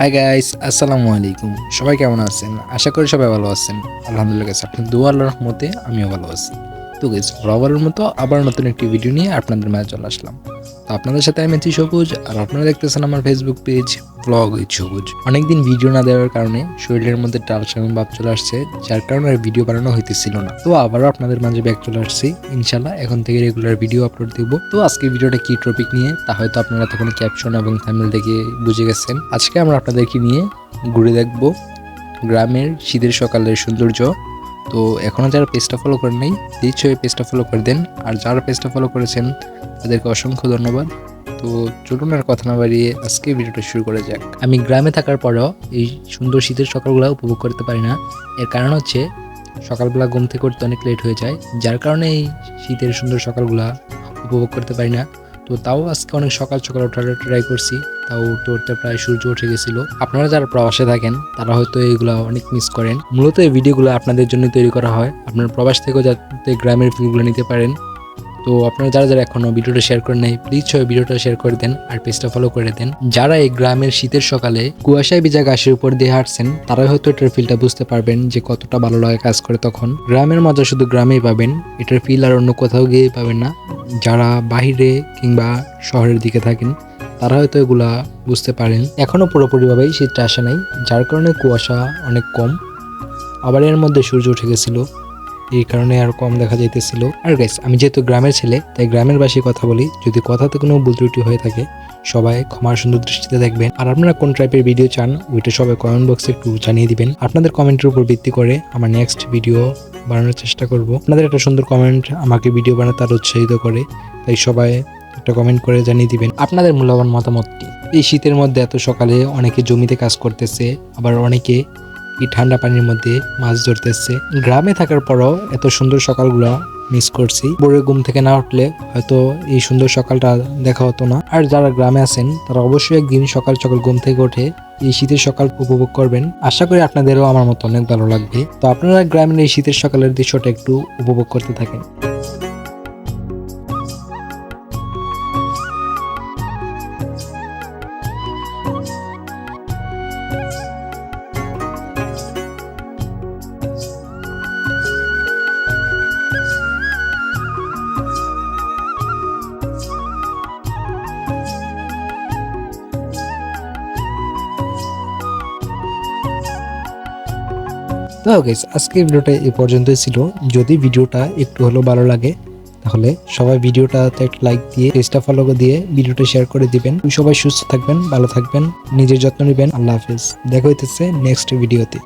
Hi guys আসসালামু আলাইকুম। সবাই কেমন আছেন? আশা করি সবাই ভালো আছেন। আলহামদুলিল্লাহ আপনি দুয়ার রহমতে আমিও ভালো আছি। তো গাইস রবারের মতো আবার নতুন একটি ভিডিও নিয়ে আপনাদের মাঝে চলে আসলাম। তো আপনাদের সাথে আমি আছি সবুজ, আর আপনারা দেখতেছেন আমার ফেসবুক পেজ ব্লগ উইথ সবুজ। অনেকদিন ভিডিও না দেওয়ার কারণে শরীরের মধ্যে টালসাম ভাব চলে আসছে, যার কারণে আর ভিডিও বানানো হইতেছিল না। তো আবারও আপনাদের মাঝে ব্যাক চলে আসছি ইনশাল্লাহ এখন থেকে রেগুলার ভিডিও আপলোড দিব। তো আজকে ভিডিওটা কি টপিক নিয়ে, তা হয়তো আপনারা তখন ক্যাপশন এবং থাম্বনেল দেখে বুঝে গেছেন। আজকে আমরা আপনাদেরকে নিয়ে ঘুরে দেখব গ্রামের শীতের সকালের সৌন্দর্য তো এখনও যারা পেজটা ফলো করেন নাই প্লিজ পেজটা ফলো করে দেন। আর যারা পেজটা ফলো করেছেন, তাদেরকে অসংখ্য ধন্যবাদ। তো চলুন আর কথা না বাড়িয়ে আজকে ভিডিওটা শুরু করা যাক। আমি গ্রামে থাকার পরেও এই সুন্দর শীতের সকালগুলো উপভোগ করতে পারি না। এর কারণ হচ্ছে, সকালবেলা ঘুম থেকে উঠতে অনেক লেট হয়ে যায়। যার কারণে এই শীতের সুন্দর সকালগুলা উপভোগ করতে পারি না। তো তাও আজকে অনেক সকাল সকাল ওঠার ট্রাই করছি। তাও উঠতে উঠতে প্রায় সূর্য উঠে গেছিল। আপনারা যারা প্রবাসে থাকেন, তারা হয়তো এইগুলো অনেক মিস করেন। মূলত এই ভিডিওগুলো আপনাদের জন্য তৈরি করা হয়। আপনার প্রবাস থেকেও যাতে গ্রামের ফিলগুলো নিতে পারেন। তো আপনারা যারা যারা এখনও ভিডিওটা শেয়ার করে নেই প্লিজ সবাই ভিডিওটা শেয়ার করে দেন আর পেজটা ফলো করে দেন। যারা এই গ্রামের শীতের সকালে কুয়াশায় ভিজা ঘাসের উপর দিয়ে হাঁটছেন তারা হয়তো এটার ফিলটা বুঝতে পারবেন যে কতটা ভালো লাগে কাজ করে তখন। গ্রামের মজা শুধু গ্রামেই পাবেন, এটার ফিল আর অন্য কোথাও গিয়ে পাবেন না। যারা বাহিরে কিংবা শহরের দিকে থাকেন তারা হয়তো এগুলা বুঝতে পারেন। এখনও পুরোপুরিভাবেই শীতটা আসে নাই, যার কারণে কুয়াশা অনেক কম। আবার এর মধ্যে সূর্য উঠে গেছিল, এই কারণে আর কম দেখা যাইতেছিল। আর গাইস আমি যেহেতু গ্রামের ছেলে, তাই গ্রামের বাসী কথা বলি, যদি কথাতে কোনো ভুল ত্রুটি হয়ে থাকে, সবাই ক্ষমার সুন্দর দৃষ্টিতে দেখবেন। আর আপনারা কোন টাইপের ভিডিও চান, ওইটা সবাই কমেন্ট বক্সে একটু জানিয়ে দিবেন। আপনাদের কমেন্টের উপর ভিত্তি করে আমার নেক্সট ভিডিও বানানোর চেষ্টা করব। আপনাদের একটা সুন্দর কমেন্ট আমাকে ভিডিও বানাতে আরও উৎসাহিত করে, তাই সবাই একটা কমেন্ট করে জানিয়ে দিবেন। আপনাদের মূল্যবান মতামতটি। এই শীতের মধ্যে এত সকালে অনেকে জমিতে কাজ করতেছে, আবার অনেকে এই ঠান্ডা পানির মধ্যে মাছ ধরতেছে। গ্রামে থাকার পরও এত সুন্দর সকালগুলো মিস করছি। ভোরে ঘুম থেকে না উঠলে হয়তো এই সুন্দর সকালটা দেখা হতো না। আর যারা গ্রামে আছেন, তারা অবশ্যই একদিন সকাল সকাল ঘুম থেকে উঠে এই শীতের সকাল উপভোগ করবেন। আশা করি আপনাদেরও আমার মতো অনেক ভালো লাগবে। তো আপনারা গ্রামের এই শীতের সকালের দৃশ্যটা একটু উপভোগ করতে থাকেন। তো আজকের ভিডিওটা এ পর্যন্তই ছিল। যদি ভিডিওটা একটু হলেও ভালো লাগে, তাহলে সবাই ভিডিওটাতে একটা লাইক দিয়ে, পেজটা ফলো দিয়ে ভিডিওটা শেয়ার করে দিবেন। সবাই সুস্থ থাকবেন, ভালো থাকবেন, নিজের যত্ন নেবেন। আল্লাহ হাফেজ। দেখা হইতেছে নেক্সট ভিডিওতে